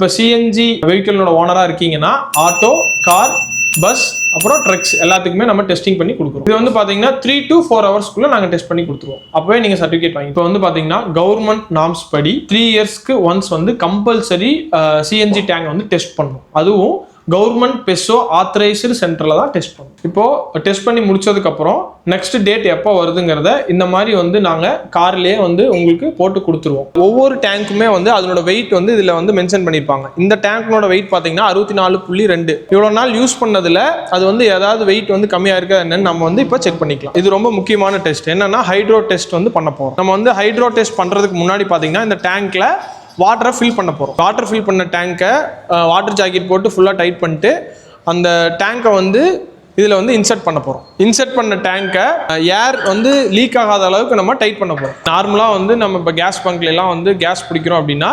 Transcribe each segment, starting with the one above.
இப்போ சிஎன்ஜி வெஹிக்கிளோட ஓனராக இருக்கீங்கன்னா ஆட்டோ கார் பஸ் அப்புறம் ட்ரக்ஸ் எல்லாத்துக்குமே நம்ம டெஸ்டிங் பண்ணி கொடுக்குறோம். இது வந்து பார்த்தீங்கன்னா த்ரீ டு ஃபோர் ஹவர்ஸ்க்குள்ள நாங்கள் டெஸ்ட் பண்ணி கொடுத்துருவோம். அப்போவே நீங்கள் சர்டிஃபிகேட் வாங்கி இப்போ வந்து பார்த்தீங்கன்னா கவர்மெண்ட் நாம்ஸ் படி த்ரீ இயர்ஸ்க்கு ஒன்ஸ் வந்து கம்பல்சரி சிஎன்ஜி டேங்க் வந்து டெஸ்ட் பண்ணணும் அதுவும் கவர்மெண்ட் பெசோ ஆத்தரைஸ்டு சென்டரில் தான் டெஸ்ட் பண்ணும். இப்போது டெஸ்ட் பண்ணி முடிச்சதுக்கப்புறம் நெக்ஸ்ட் டேட் எப்போ வருதுங்கிறத இந்த மாதிரி வந்து நாங்கள் கார்லேயே வந்து உங்களுக்கு போட்டு கொடுத்துருவோம். ஒவ்வொரு டேங்க்குமே வந்து அதனோட வெயிட் வந்து இதில் வந்து மென்ஷன் பண்ணியிருப்பாங்க இந்த டேங்க்னோட வெயிட் பார்த்தீங்கன்னா அறுபத்தி நாலு புள்ளி ரெண்டு. இவ்வளோ நாள் யூஸ் பண்ணதில் அது வந்து ஏதாவது வெயிட் வந்து கம்மியாக இருக்கா என்னன்னு நம்ம வந்து இப்போ செக் பண்ணிக்கலாம். இது ரொம்ப முக்கியமான டெஸ்ட் என்னன்னா ஹைட்ரோ டெஸ்ட் வந்து பண்ண போகிறோம் நம்ம வந்து ஹைட்ரோ டெஸ்ட் பண்ணுறதுக்கு முன்னாடி பார்த்தீங்கன்னா இந்த டேங்க்ல வாட்டரை ஃபில் பண்ண போகிறோம் வாட்டர் ஃபில் பண்ண டேங்கை வாட்டர் ஜாக்கெட் போட்டு ஃபுல்லாக டைட் பண்ணிட்டு அந்த டேங்கை வந்து இதில் வந்து இன்சர்ட் பண்ண போகிறோம். இன்சர்ட் பண்ண டேங்கை ஏர் வந்து லீக் ஆகாத அளவுக்கு நம்ம டைட் பண்ண போகிறோம். நார்மலாக வந்து நம்ம இப்போ கேஸ் பங்க்லாம் வந்து கேஸ் பிடிக்கிறோம் அப்படின்னா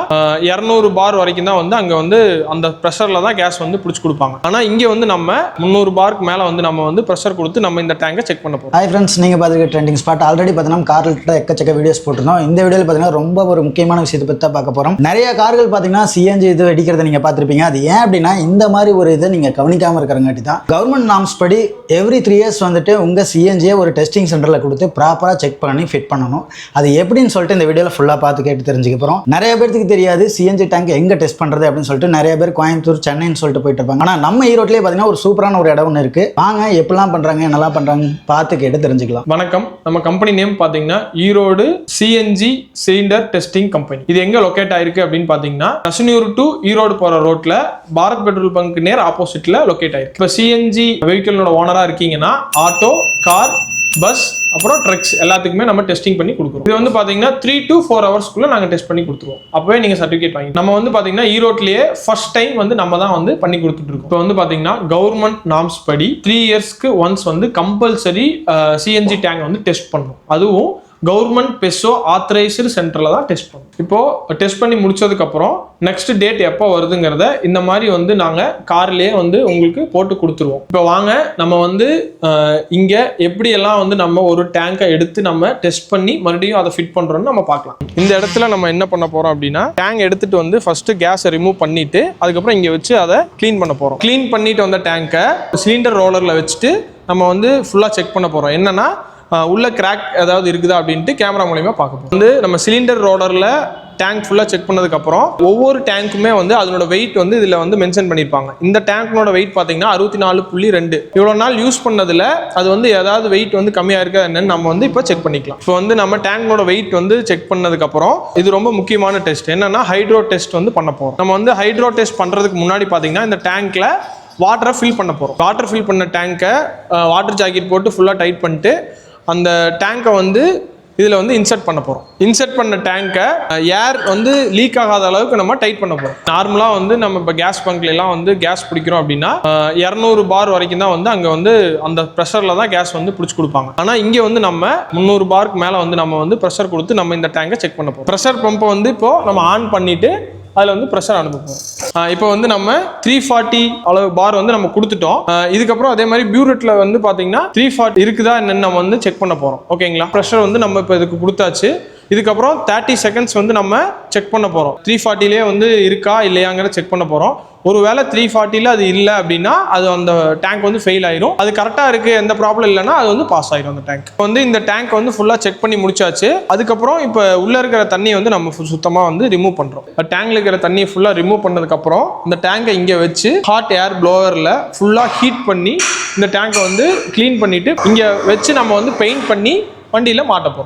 இரநூறு பார் வரைக்கும் தான் வந்து அங்கே வந்து அந்த ப்ரெஷரில் தான் கேஸ் வந்து பிடிச்சி கொடுப்பாங்க. ஆனால் இங்கே வந்து நம்ம முந்நூறு பார்க்கு மேலே வந்து நம்ம வந்து ப்ரெஷர் கொடுத்து நம்ம இந்த டேங்கை செக் பண்ண போகிறோம் ஹாய் ஃப்ரெண்ட்ஸ் நீங்கள் பார்த்துருக்க ட்ரெண்டிங் ஸ்பாட் ஆல்ரெடி பார்த்தீங்கன்னா கார்கள்ட்ட எக்கச்சக்க வீடியோஸ் போட்டிருந்தோம். இந்த வீடியோவில் பார்த்தீங்கன்னா ரொம்ப ஒரு முக்கியமான விஷயத்தை பற்றி தான் பார்க்க போகிறோம் நிறைய கார்கள் பார்த்தீங்கன்னா சிஎன்ஜி இது வெடிக்கிறத நீங்கள் பார்த்துருப்பீங்க. அது ஏன் அப்படின்னா இந்த மாதிரி ஒரு இதை நீங்கள் கவனிக்காமல் இருக்கிறங்காட்டி தான் கவர்மெண்ட் நாம்ஸ் படி எவ்ரி த்ரீ இயர்ஸ் வந்துட்டு உங்கள் சிஎன்ஜியை ஒரு டெஸ்டிங் சென்டரில் கொடுத்து ப்ராப்பராக செக் பண்ணி ஃபிட் பண்ணணும். அது எப்படின்னு சொல்லிட்டு இந்த வீடியோவில் ஃபுல்லாக பார்த்து கேட்டு தெரிஞ்சுக்க போகிறோம் நிறைய பேருக்கு தெரியாது சிஎன்ஜி டேங்க் எங்கே டெஸ்ட் பண்ணுறது அப்படின்னு சொல்லிட்டு நிறைய பேர் கோயம்புத்தூர் சென்னைன்னு சொல்லிட்டு போயிட்டு இருப்பாங்க. ஆனால் நம்ம ஈரோட்லேயே பார்த்தீங்கன்னா ஒரு சூப்பரான ஒரு இடம் ஒன்று இருக்குது வாங்க எப்படிலாம் பண்ணுறாங்க என்னெல்லாம் பண்ணுறாங்க பார்த்து கேட்டு தெரிஞ்சுக்கலாம். வணக்கம். நம்ம கம்பெனி நேம் பாத்தீங்கன்னா Erode CNG cylinder testing company இது எங்க லொகேட் ஆயிருக்கு அப்படின்னு பாத்தீங்கன்னா நசுனியூர் டு ஈரோடு போற ரோட்ல பாரத் பெட்ரோல் பங்க் நேர் ஆப்போசிட்டில் லொக்கேட் ஆயிருக்கு. இப்போ சிஎன்ஜி வெஹிக்கிளோட ஓனராக இருக்கீங்கன்னா ஆட்டோ கார் பஸ் அப்புறம் ட்ரக்ஸ் எல்லாத்துக்குமே நம்ம டெஸ்டிங் பண்ணி கொடுக்குறோம். இது வந்து பார்த்தீங்கன்னா த்ரீ டு ஃபோர் ஹவர்ஸ்க்குள்ளே நாங்கள் டெஸ்ட் பண்ணி கொடுத்துருவோம். அப்போவே நீங்கள் சர்டிஃபிகேட் வாங்கி நம்ம வந்து பார்த்தீங்கன்னா ஈரோட்லேயே ஃபர்ஸ்ட் டைம் வந்து நம்ம தான் வந்து பண்ணி கொடுத்துட்ருக்கோம் இப்போ வந்து பார்த்தீங்கன்னா கவர்மெண்ட் நாம்ஸ் படி த்ரீ இயர்ஸ்க்கு ஒன்ஸ் வந்து கம்பல்சரி சிஎன்ஜி டேங்க் வந்து டெஸ்ட் பண்ணணும். அதுவும் கவர்மெண்ட் பெசோ ஆத்தரைஸ்டு சென்டரில் தான் டெஸ்ட் பண்ணும். இப்போது டெஸ்ட் பண்ணி முடிச்சதுக்கப்புறம் நெக்ஸ்ட் டேட் எப்போ வருதுங்கிறத இந்த மாதிரி வந்து நாங்கள் கார்லேயே வந்து உங்களுக்கு போட்டு கொடுத்துருவோம். இப்போ வாங்க நம்ம வந்து இங்கே எப்படியெல்லாம் வந்து நம்ம ஒரு டேங்கை எடுத்து நம்ம டெஸ்ட் பண்ணி மறுபடியும் அதை ஃபிட் பண்ணுறோம்னு நம்ம பார்க்கலாம். இந்த இடத்துல நம்ம என்ன பண்ண போகிறோம் அப்படின்னா டேங்க் எடுத்துட்டு வந்து ஃபஸ்ட்டு கேஸை ரிமூவ் பண்ணிட்டு அதுக்கப்புறம் இங்கே வச்சு அதை க்ளீன் பண்ண போகிறோம் க்ளீன் பண்ணிட்டு வந்த டேங்கை சிலிண்டர் ரோலரில் வச்சுட்டு நம்ம வந்து ஃபுல்லாக செக் பண்ண போகிறோம் என்னன்னா உள்ள கிராக் ஏதாவது இருக்குதா அப்படின்ட்டு கேமரா மூலயமா பார்க்க வந்து நம்ம சிலிண்டர் ரோடரில் டேங்க் ஃபுல்லாக செக் பண்ணதுக்கப்புறம் ஒவ்வொரு டேங்க்குமே வந்து அதனோட வெயிட் வந்து இதில் வந்து மென்ஷன் பண்ணியிருப்பாங்க. இந்த டேங்க்னோட வெயிட் பார்த்தீங்கன்னா அறுபத்தி நாலு புள்ளி ரெண்டு. இவ்வளோ நாள் யூஸ் பண்ணதில் அது வந்து ஏதாவது வெயிட் வந்து கம்மியாக இருக்கா என்னன்னு நம்ம வந்து இப்போ செக் பண்ணிக்கலாம். இப்போ வந்து நம்ம டேங்க்னோட வெயிட் வந்து செக் பண்ணதுக்கப்புறம் இது ரொம்ப முக்கியமான டெஸ்ட் என்னன்னா ஹைட்ரோ டெஸ்ட் வந்து பண்ண போகிறோம் நம்ம வந்து ஹைட்ரோ டெஸ்ட் பண்ணுறதுக்கு முன்னாடி பார்த்தீங்கன்னா இந்த டேங்க்ல வாட்டரை ஃபில் பண்ண போகிறோம் வாட்டர் ஃபில் பண்ண டேங்க்கை வாட்டர் ஜாக்கெட் போட்டு ஃபுல்லாக டைட் பண்ணிட்டு அந்த டேங்கை வந்து இதில் வந்து இன்சர்ட் பண்ண போகிறோம் இன்சர்ட் பண்ண டேங்கை ஏர் வந்து லீக் ஆகாத அளவுக்கு நம்ம டைட் பண்ண போகிறோம் நார்மலாக வந்து நம்ம இப்போ கேஸ் பங்க்லாம் வந்து கேஸ் பிடிக்கிறோம் அப்படின்னா இரநூறு பார் வரைக்கும் தான் வந்து அங்கே வந்து அந்த ப்ரெஷரில் தான் கேஸ் வந்து பிடிச்சி கொடுப்பாங்க. ஆனால் இங்கே வந்து நம்ம முந்நூறு பாருக்கு மேலே வந்து நம்ம வந்து ப்ரெஷர் கொடுத்து நம்ம இந்த டேங்கை செக் பண்ண போகிறோம் ப்ரெஷர் பம்பை வந்து இப்போது நம்ம ஆன் பண்ணிவிட்டு அதில் வந்து ப்ரெஷர் அனுப்புவோம் இப்போ வந்து நம்ம த்ரீ ஃபார்ட்டி அளவு பார் வந்து நம்ம கொடுத்துட்டோம். இதுக்கப்புறம் அதே மாதிரி பியூரெட்டில் வந்து பார்த்தீங்கன்னா த்ரீ ஃபார்ட்டி இருக்குதா என்னன்னு நம்ம வந்து செக் பண்ண போகிறோம் ஓகேங்களா ப்ரெஷர் வந்து நம்ம இப்போ இதுக்கு கொடுத்தாச்சு. இதுக்கப்புறம் தேர்ட்டி செகண்ட்ஸ் வந்து நம்ம செக் பண்ண போகிறோம் த்ரீ ஃபார்ட்டிலே வந்து இருக்கா இல்லையாங்கிற செக் பண்ண போகிறோம் ஒருவேளை த்ரீ ஃபார்ட்டியில் அது இல்லை அப்படின்னா அது அந்த டேங்க் வந்து ஃபெயில் ஆயிரும். அது கரெக்டாக இருக்குது எந்த ப்ராப்ளம் இல்லைன்னா அது வந்து பாஸ் ஆயிரும் அந்த டேங்க் இப்போ வந்து இந்த டேங்க் வந்து ஃபுல்லாக செக் பண்ணி முடிச்சாச்சு. அதுக்கப்புறம் இப்போ உள்ளே இருக்கிற தண்ணியை வந்து நம்ம சுத்தமாக வந்து ரிமூவ் பண்ணுறோம் டேங்கில் இருக்கிற தண்ணியை ஃபுல்லாக ரிமூவ் பண்ணதுக்கப்புறம் இந்த டேங்கை இங்கே வச்சு ஹாட் ஏர் ப்ளோவரில் ஃபுல்லாக ஹீட் பண்ணி இந்த டேங்கை வந்து க்ளீன் பண்ணிவிட்டு இங்கே வச்சு நம்ம வந்து பெயிண்ட் பண்ணி வண்டியில் மாட்ட போகிறோம்